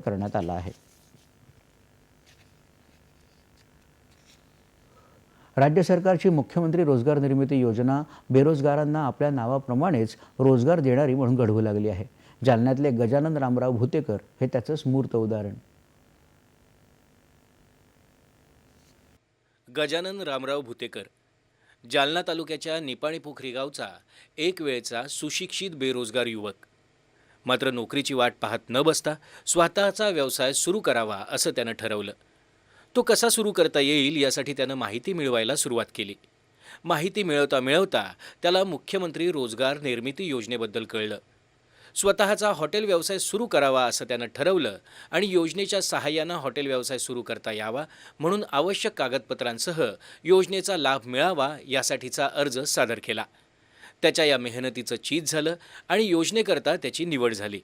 करण्यात आला आहे. राज्य सरकारची मुख्यमंत्री रोजगार निर्मिती योजना बेरोजगारांना आपल्या नावाप्रमाणेच रोजगार देणारी म्हणून घडवू लागली आहे. जालन्यातले गजानन रामराव भुतेकर हे त्याचं स्मूर्त उदाहरण. गजानन रामराव भुतेकर जालना तालुक्याच्या निपाणी पोखरी गावचा एक वेळचा सुशिक्षित बेरोजगार युवक. मात्र नोकरीची वाट पाहत न बसता स्वतःचा व्यवसाय सुरू करावा असं त्यानं ठरवलं. तो कसा सुरू करता येईल यासाठी त्यानं माहिती मिळवायला सुरुवात केली. माहिती मिळवता मिळवता त्याला मुख्यमंत्री रोजगार निर्मिती योजनेबद्दल कळलं. स्वतःचा हॉटेल व्यवसाय सुरू करावा असं त्यानं ठरवलं आणि योजनेच्या सहाय्यानं हॉटेल व्यवसाय सुरू करता यावा म्हणून आवश्यक कागदपत्रांसह योजनेचा लाभ मिळावा यासाठीचा अर्ज सादर केला. त्याच्या या मेहनतीचं चीज झालं आणि योजनेकरता त्याची निवड झाली.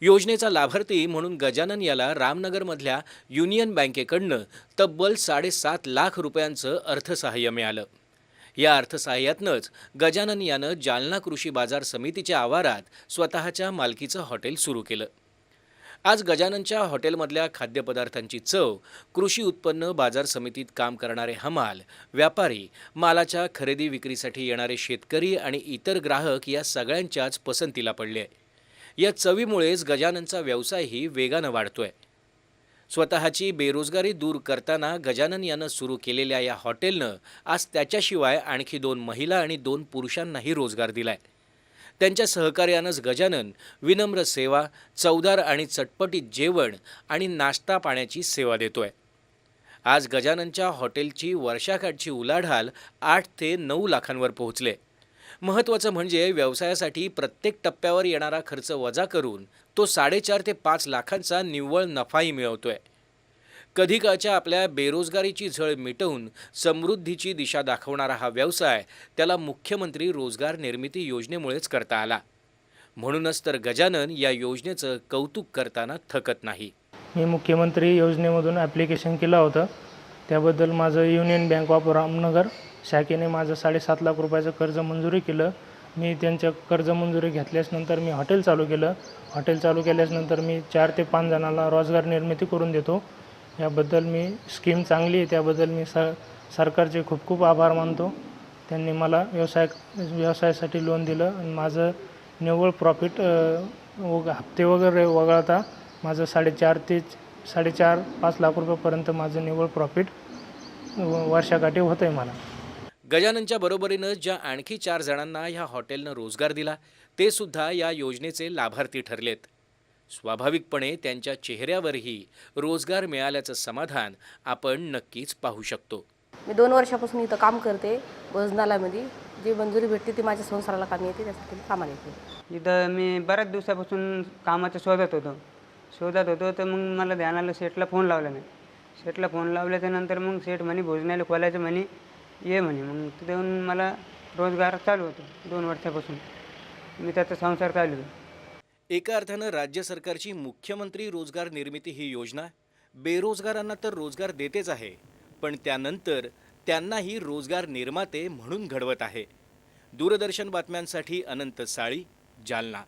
योजनेचा लाभार्थी म्हणून गजानन याला रामनगरमधल्या युनियन बँकेकडनं तब्बल साडेसात लाख रुपयांचं अर्थसहाय्य मिळालं. या अर्थसहाय्यातनंच गजानन यानं जालना कृषी बाजार समितीच्या आवारात स्वतःच्या मालकीचं हॉटेल सुरू केलं. आज गजाननच्या हॉटेलमधल्या खाद्यपदार्थांची चव कृषी उत्पन्न बाजार समितीत काम करणारे हमाल व्यापारी मालाच्या खरेदी विक्रीसाठी येणारे शेतकरी आणि इतर ग्राहक या सगळ्यांच्याच पसंतीला पडले. आहे या चवीमुळेच गजाननचा व्यवसायही वेगानं वाढतोय. स्वतःची बेरोजगारी दूर करताना गजानन यानं सुरू केलेल्या या हॉटेलनं आज त्याच्याशिवाय आणखी दोन महिला आणि दोन पुरुषांनाही रोजगार दिलाय. त्यांच्या सहकार्यानंच गजानन विनम्र सेवा चवदार आणि चटपटीत जेवण आणि नाश्ता पाण्याची सेवा देतोय. आज गजाननच्या हॉटेलची वर्षाकाठची उलाढाल आठ ते नऊ लाखांवर पोहोचले. महत्त्वाचं म्हणजे व्यवसायासाठी प्रत्येक टप्प्यावर येणारा खर्च वजा करून तो साडेचार ते पाच लाखांचा निव्वळ नफाही मिळवतोय. कधीकाळच्या आपल्या बेरोजगारीची झळ मिटवून समृद्धीची दिशा दाखवणारा हा व्यवसाय त्याला मुख्यमंत्री रोजगार निर्मिती योजनेमुळेच करता आला. म्हणूनच तर गजानन या योजनेचं कौतुक करताना थकत नाही. मी मुख्यमंत्री योजनेमधून ॲप्लिकेशन केलं होतं. त्याबद्दल माझं युनियन बँक ऑफ रामनगर शाखेने माझं साडेसात लाख रुपयाचं कर्ज मंजुरी केलं. मी त्यांच्या कर्ज मंजुरी घेतल्याच्यानंतर मी हॉटेल चालू केलं. हॉटेल चालू केल्याच्यानंतर मी चार ते पाच जणांना रोजगार निर्मिती करून देतो. याबद्दल मी स्कीम चांगली आहे त्याबद्दल मी स सरकारचे खूप खूप आभार मानतो. त्यांनी मला व्यवसाय व्यवसायासाठी लोन दिलं आणि माझं निव्वळ प्रॉफिट वग हप्ते वगैरे वगळता माझं साडेचार ते साडेचार पाच लाख रुपयापर्यंत माझं निव्वळ प्रॉफिट वर्षाकाठी होतं आहे मला. गजाननच्या बरोबरीनं ज्या आणखी चार जणांना ह्या हॉटेलनं रोजगार दिला ते सुद्धा या योजनेचे लाभार्थी ठरलेत. स्वाभाविकपणे त्यांच्या चेहऱ्यावरही रोजगार मिळाल्याचं समाधान आपण नक्कीच पाहू शकतो. मी दोन वर्षापासून इथं काम करते भोजनालयामध्ये. जी मंजुरी भेटते ती माझ्या संसाराला कामी येते त्यासाठी मी कामाला येते. इथं मी बऱ्याच दिवसापासून कामाचं शोधत होतो. शोधत होतो तर मग मला ध्यानाला सेटला फोन लावला नाही. सेटला फोन लावल्याच्या नंतर मग सेट म्हणे भोजनालय खोलायचं म्हणे ये म्हणे. मग तिथे येऊन मला रोजगार चालू होतो दोन वर्षापासून. मी त्याचा संसार चालू आहे एका अर्थानं राज्य सरकारची मुख्यमंत्री रोजगार निर्मिती ही योजना बेरोजगारांना तर रोजगार देतेच आहे पण त्यानंतर त्यांनाही रोजगार निर्माते म्हणून घडवत आहे. दूरदर्शन बातम्यांसाठी अनंत साळी जालना.